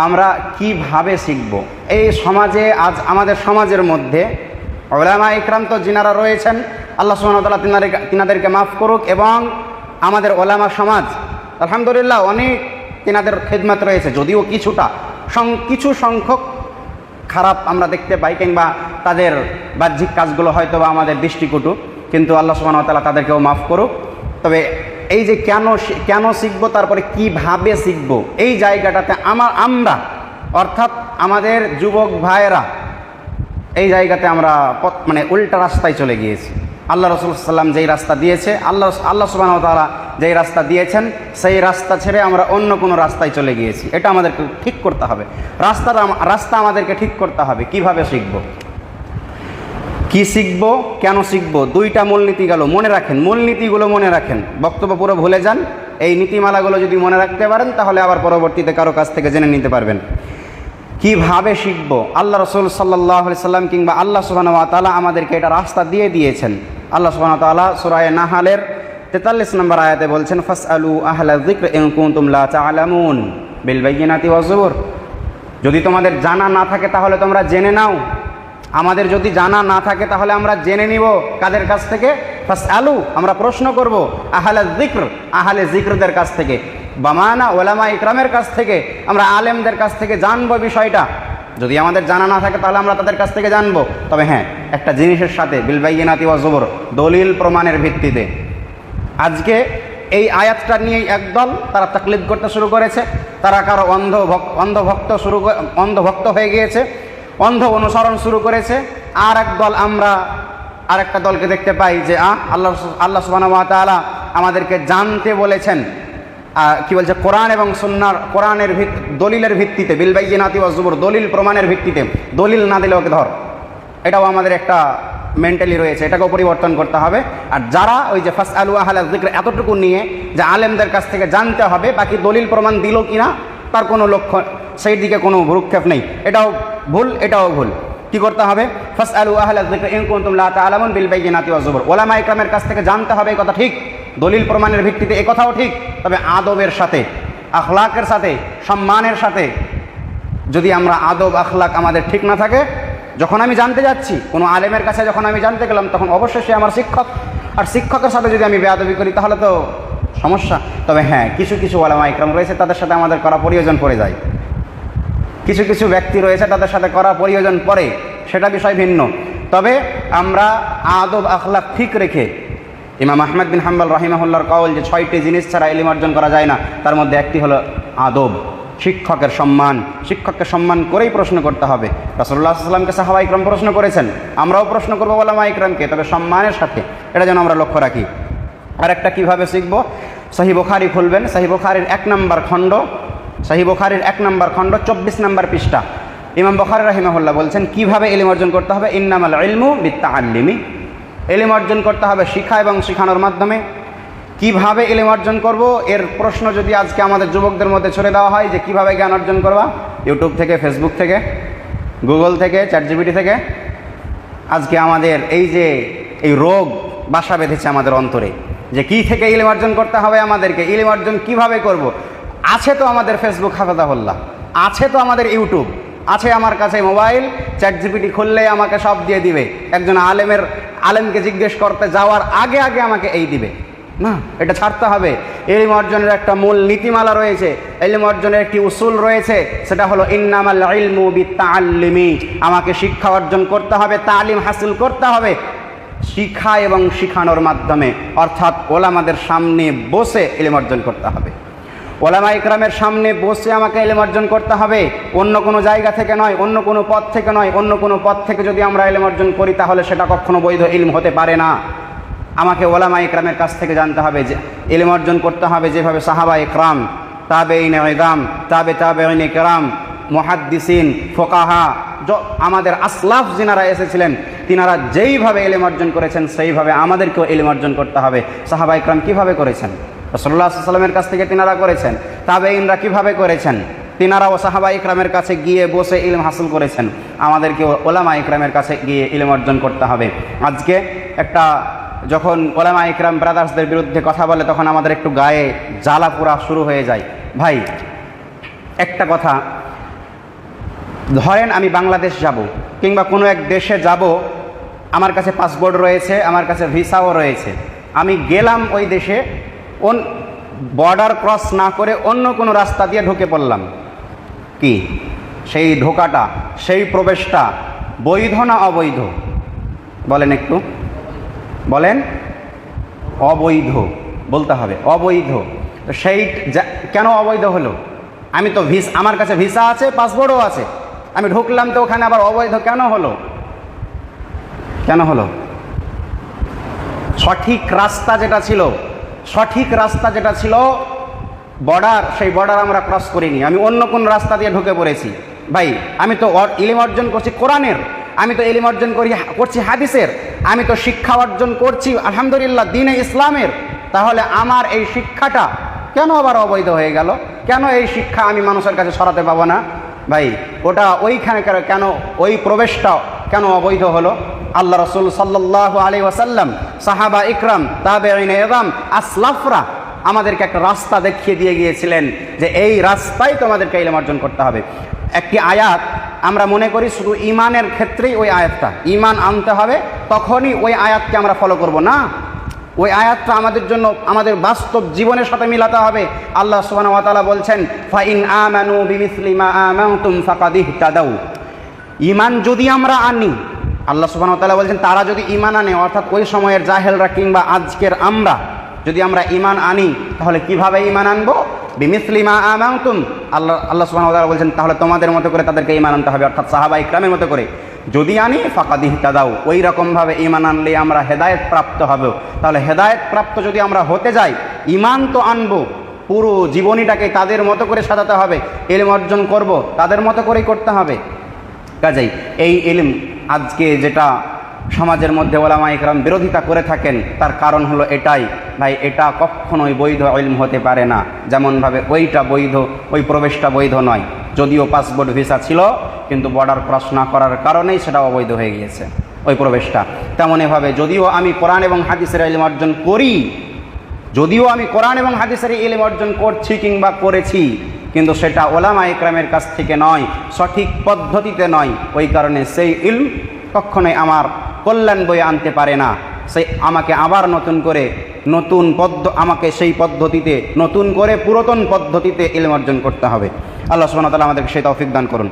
আমরা কীভাবে শিখব? এই সমাজে, আজ আমাদের সমাজের মধ্যে ওলামা ইকরাম তো যিনারা রয়েছেন, আল্লাহ সুহামতাল্লাহ তিনাদেরকে তিনাদেরকে মাফ করুক এবং আমাদের ওলামা সমাজ, আলহামদুলিল্লাহ অনেক তিনাদের খেদমত রয়েছে, যদিও কিছুটা সং- কিছু সংখ্যক খারাপ আমরা দেখতে পাই, কিংবা তাদের বাহ্যিক কাজগুলো হয়তো বা আমাদের দৃষ্টিকটু, কিন্তু আল্লাহ সুবাহতাল্লাহ তাদেরকেও মাফ করুক। তবে এই যে কেন কেন শিখব, তারপরে কীভাবে শিখব, এই জায়গাটাতে আমার, আমরা, অর্থাৎ আমাদের যুবক ভাইয়েরা, এই জায়গাতে আমরা মানে উল্টা রাস্তায় চলে গিয়েছি। আল্লাহ রসুল সাল্লাম যেই রাস্তা দিয়েছে, আল্লাহ আল্লাহ সুবাহ তারা যেই রাস্তা দিয়েছেন, সেই রাস্তা ছেড়ে আমরা অন্য কোনো রাস্তায় চলে গিয়েছি। এটা আমাদেরকে ঠিক করতে হবে। রাস্তাটা রাস্তা আমাদেরকে ঠিক করতে হবে, কীভাবে শিখব? কি শিখব, কেন শিখব, দুইটা মূলনীতি গেল, মনে রাখেন, মূলনীতিগুলো মনে রাখেন। বক্তব্য পুরো ভুলে যান, এই নীতিমালাগুলো যদি মনে রাখতে পারেন, তাহলে আবার পরবর্তীতে কারও কাছ থেকে জেনে নিতে পারবেন। কীভাবে শিখব? আল্লাহ রসুল সাল্লাহ সাল্লাম কিংবা আল্লাহ সুবাহ তালা আমাদেরকে এটা রাস্তা দিয়ে দিয়েছেন। আল্লাহ সুবাহ তালা সুরায় নাহালের তেতাল্লিশ নম্বর আয়াতে বলছেন ফাস আলু আহলা জিক্র তুমলা চালামুন বিলবাইনাতি ওয়াজুর যদি তোমাদের জানা না থাকে, তাহলে তোমরা জেনে নাও। আমাদের যদি জানা না থাকে তাহলে আমরা জেনে নিব কাদের কাছ থেকে? ফার্স্ট আলু, আমরা প্রশ্ন করব, আহলে জিক্র আহালে জিক্রদের কাছ থেকে। বামানা ওলামা ইকরামের কাছ থেকে, আমরা আলেমদের কাছ থেকে জানব বিষয়টা। যদি আমাদের জানা না থাকে তাহলে আমরা তাদের কাছ থেকে জানব। তবে হ্যাঁ একটা জিনিসের সাথে বিলবাইনাতি ওয়া জবর দলিল প্রমাণের ভিত্তিতে। আজকে এই আয়াতটা নিয়েই একদল তারা তাকলিদ করতে শুরু করেছে। তারা কারও অন্ধ ভক- অন্ধভক্ত শুরু অন্ধভক্ত হয়ে গিয়েছে। অন্ধ অনুসরণ শুরু করেছে। আর এক দল আমরা আর একটা দলকে দেখতে পাই যে, আহ, আল্লাহ আল্লাহ সুবাহ তাআলা আমাদেরকে জানতে বলেছেন। কি বলছে? কোরআন এবং সুন্নার, কোরআনের দলিলের ভিত্তিতে বিলবাইয়ে নাতি ওয়াজুবর দলিল প্রমাণের ভিত্তিতে, দলিল না দিলে ওকে ধর। এটাও আমাদের একটা মেন্টালি রয়েছে এটাকেও পরিবর্তন করতে হবে। আর যারা ওই যে ফার্স্ট আলু আহলা এতটুকু নিয়ে যে আলেমদের কাছ থেকে জানতে হবে, বাকি দলিল প্রমাণ দিল কি না তার কোনো লক্ষ্য সেই দিকে কোনো ভ্রুক্ষেপ নেই। এটাও ভুল, এটাও ভুল। কি করতে হবে? ফার্স্ট আলু আহলা জিক্র ইন কুনতুম লা তাআলামুন বিল বাইয়িনাতি ওয়াজ জুবুর ওলামা ইকরামের কাছ থেকে জানতে হবে কথা ঠিক। দলিল প্রমাণের ভিত্তিতে এ কথাও ঠিক। তবে আদবের সাথে, আখলাকের সাথে, সম্মানের সাথে যদি আমরা আদব, আখলাক আমাদের ঠিক না থাকে, যখন আমি জানতে যাচ্ছি, কোনো আলেমের কাছে যখন আমি জানতে গেলাম, তখন অবশ্যই সে আমার শিক্ষক। আর শিক্ষকের সাথে যদি আমি বেয়াদবি করি, তাহলে তো সমস্যা। তবে হ্যাঁ কিছু কিছু ওলামা ইকরাম রয়েছে, তাদের সাথে আমাদের করা প্রয়োজন পড়ে যায়। কিছু কিছু ব্যক্তি রয়েছে তাদের সাথে করা প্রয়োজন পড়ে, সেটা বিষয় ভিন্ন। তবে আমরা আদব আখলাক ঠিক রেখে ইমাম আহমেদ বিন হাম্বাল রাহিমাহুল্লার কওল যে ছয়টি জিনিস ছাড়া এলিম অর্জন করা যায় না, তার মধ্যে একটি হলো আদব, শিক্ষকের সম্মান। শিক্ষককে সম্মান করেই প্রশ্ন করতে হবে। রাসুল্লাহ সাল্লামকে সাহাবা ইকরাম প্রশ্ন করেছেন, আমরাও প্রশ্ন করব ওলামা ইকরামকে তবে সম্মানের সাথে, এটা যেন আমরা লক্ষ্য রাখি। আরেকটা কীভাবে শিখব? সাহি বুখারি খুলবেন সাহি এক নম্বর খণ্ড সাহি বুখারির এক নম্বর খণ্ড, চব্বিশ নম্বর পৃষ্ঠা। ইমাম বখারি রাহিমাহুল্লাহ বলছেন, কীভাবে এলিম অর্জন করতে হবে? ইন্নামাল ইলমু বিত্তা আল্লিমি এলিম অর্জন করতে হবে শিখা এবং শিখানোর মাধ্যমে। কীভাবে এলিম অর্জন করব? এর প্রশ্ন যদি আজকে আমাদের যুবকদের মধ্যে ছড়ে দেওয়া হয়, যে কীভাবে জ্ঞান অর্জন করবা? ইউটিউব থেকে, ফেসবুক থেকে, গুগল থেকে, চ্যাটজিপিটি থেকে। আজকে আমাদের এই যে, এই রোগ বাসা বেঁধেছে আমাদের অন্তরে, যে কি থেকে ইলিম অর্জন করতে হবে আমাদেরকে? ইলিম অর্জন কীভাবে করব। আছে তো আমাদের ফেসবুক হাফেজাহুল্লাহ আছে তো আমাদের ইউটিউব আছে আমার কাছে মোবাইল। চ্যাট জিপিটি খুললে আমাকে সব দিয়ে দিবে। একজন আলেমের, আলেমকে জিজ্ঞেস করতে যাওয়ার আগে আগে আমাকে এই দিবে। না, এটা ছাড়তে হবে। এলিম অর্জনের একটা মূল নীতিমালা রয়েছে। এলিম অর্জনের একটি উসুল রয়েছে। সেটা হলো, ইন্নামাল ইলমু বিত্তাআল্লিমি আমাকে শিক্ষা অর্জন করতে হবে, তালিম হাসিল করতে হবে। শিক্ষা এবং শিখানোর মাধ্যমে, অর্থাৎ ওলামাদের সামনে বসে এলিম অর্জন করতে হবে। ওলামা ইকরামের সামনে বসে আমাকে এলেম অর্জন করতে হবে। অন্য কোনো জায়গা থেকে নয়, অন্য কোনো পথ থেকে নয়, অন্য কোনো পথ থেকে যদি আমরা এলেম অর্জন করি তাহলে সেটা কখনো বৈধ ইলম হতে পারে না। আমাকে ওলামা ইকরামের কাছ থেকে জানতে হবে যে, এলেম অর্জন করতে হবে যেভাবে সাহাবা ইকরাম তাবে ইন ইদাম তাবে তাবে ইকরাম মহাদ্দিসিন, ফোকাহা আমাদের আসলাফ যিনারা এসেছিলেন, তিনারা যেইভাবে এলেম অর্জন করেছেন সেইভাবে আমাদেরকেও এলেম অর্জন করতে হবে। সাহাবা ইকরাম কীভাবে করেছেন? রসল্লাহ সাল্লামের কাছ থেকে তিনারা করেছেন। তাবে ইনরা কীভাবে করেছেন? তিনারাও সাহাবা ইকরামের কাছে গিয়ে বসে ইলম হাসিল করেছেন। আমাদেরকে ওলামা ইকরামের কাছে গিয়ে ইলম অর্জন করতে হবে। আজকে একটা যখন ওলামা ইকরাম ব্রাদার্সদের বিরুদ্ধে কথা বলে, তখন আমাদের একটু গায়ে জ্বালা পোড়া শুরু হয়ে যায়। ভাই, একটা কথা। ধরেন আমি বাংলাদেশ যাব, কিংবা কোনো এক দেশে যাব, আমার কাছে পাসপোর্ট রয়েছে, আমার কাছে ভিসাও রয়েছে। আমি গেলাম ওই দেশে বর্ডার ক্রস না করে অন্য কোনো রাস্তা দিয়ে ঢুকে পড়লাম। কি? সেই ঢোকাটা, সেই প্রবেশটা বৈধ না অবৈধ? বলেন একটু। বলেন। অবৈধ বলতে হবে, অবৈধ। তো সেই কেন অবৈধ হলো? আমি তো ভিস, আমার কাছে ভিসা আছে, পাসপোর্টও আছে। আমি ঢুকলাম তো ওখানে আবার অবৈধ কেন হলো? কেন হলো? সঠিক রাস্তা যেটা ছিল সঠিক রাস্তা যেটা ছিল বর্ডার সেই বর্ডার আমরা ক্রস করিনি। আমি অন্য কোন রাস্তা দিয়ে ঢুকে পড়েছি। ভাই, আমি তো ইলিম অর্জন করছি কোরআনের। আমি তো ইলিম অর্জন করি করছি হাদিসের। আমি তো শিক্ষা অর্জন করছি, আলহামদুলিল্লাহ, দিনে ইসলামের। তাহলে আমার এই শিক্ষাটা কেন আবার অবৈধ হয়ে গেল? কেন এই শিক্ষা আমি মানুষের কাছে সরাতে পাবো না? ভাই, ওটা ওইখানে কেন ওই প্রবেশটা কেন অবৈধ হলো? আল্লাহ রসুল সাল্লাহ আলী ওয়াসাল্লাম, সাহাবা ইকরাম তাবেইন এগাম আসলাফরা আমাদেরকে একটা রাস্তা দেখিয়ে দিয়ে গিয়েছিলেন যে এই রাস্তায় তোমাদেরকে ইলম অর্জন করতে হবে। একটি আয়াত, আমরা মনে করি শুধু ইমানের ক্ষেত্রেই ওই আয়াতটা। ইমান আনতে হবে, তখনই ওই আয়াতকে আমরা ফলো করব, না? ওই আয়াতটা আমাদের জন্য, আমাদের বাস্তব জীবনের সাথে মিলাতে হবে। আল্লাহ ওয়া বলছেন, ফাইন আমানু বিমিসলি মা আমানতুম ফাকাদ ইহতাদাউ। ইমান যদি আমরা আনি আল্লাহ সুবহানাহু ওয়া তাআলা বলছেন, তারা যদি ইমান আনে, অর্থাৎ ওই সময়ের জাহেলরা কিংবা আজকের আমরা যদি আমরা ইমান আনি, তাহলে কীভাবে ইমান আনব? বিমিসলি মা আমানতুম। আল্লাহ আল্লাহ সুবহানাহু ওয়া তাআলা বলছেন, তাহলে তোমাদের মতো করে তাদেরকে ইমান আনতে হবে, অর্থাৎ সাহাবা ইকরামের মতো করে। যদি আনি, ফাঁকাদি দাও ওই রকমভাবে ইমান আনলে আমরা হেদায়েত প্রাপ্ত হব। তাহলে হেদায়েত প্রাপ্ত যদি আমরা হতে যাই ইমান তো আনব। পুরো জীবনীটাকে তাদের মতো করে সাজাতে হবে, এলিম অর্জন করব, তাদের মতো করেই করতে হবে। কাজেই এই এলিম আজকে যেটা সমাজের মধ্যে ওলামা ইকরাম বিরোধিতা করে থাকেন, তার কারণ হলো এটাই। ভাই, এটা কখনোই বৈধ ইলম হতে পারে না। যেমনভাবে ওইটা বৈধ, ওই প্রবেশটা বৈধ নয়। যদিও পাসপোর্ট ভিসা ছিল, কিন্তু বর্ডার ক্রস না করার কারণেই সেটা অবৈধ হয়ে গিয়েছে, ওই প্রবেশটা। তেমনইভাবে যদিও আমি কোরআন এবং হাদিসের ইলম অর্জন করি, যদিও আমি কোরআন এবং হাদিসের ইলম অর্জন করছি কিংবা করেছি কিন্তু সেটা ওলামা ইকরামের কাছ থেকে নয়, সঠিক পদ্ধতিতে নয়। ওই কারণে সেই ইলম কখনোই আমার কল্যাণ বই আনতে পারে না। সেই আমাকে আবার নতুন করে, নতুন পদ্ধ, আমাকে সেই পদ্ধতিতে, নতুন করে পুরাতন পদ্ধতিতে ইলম অর্জন করতে হবে। আল্লাহ তাআলা আমাদেরকে সেই তৌফিক দান করুন।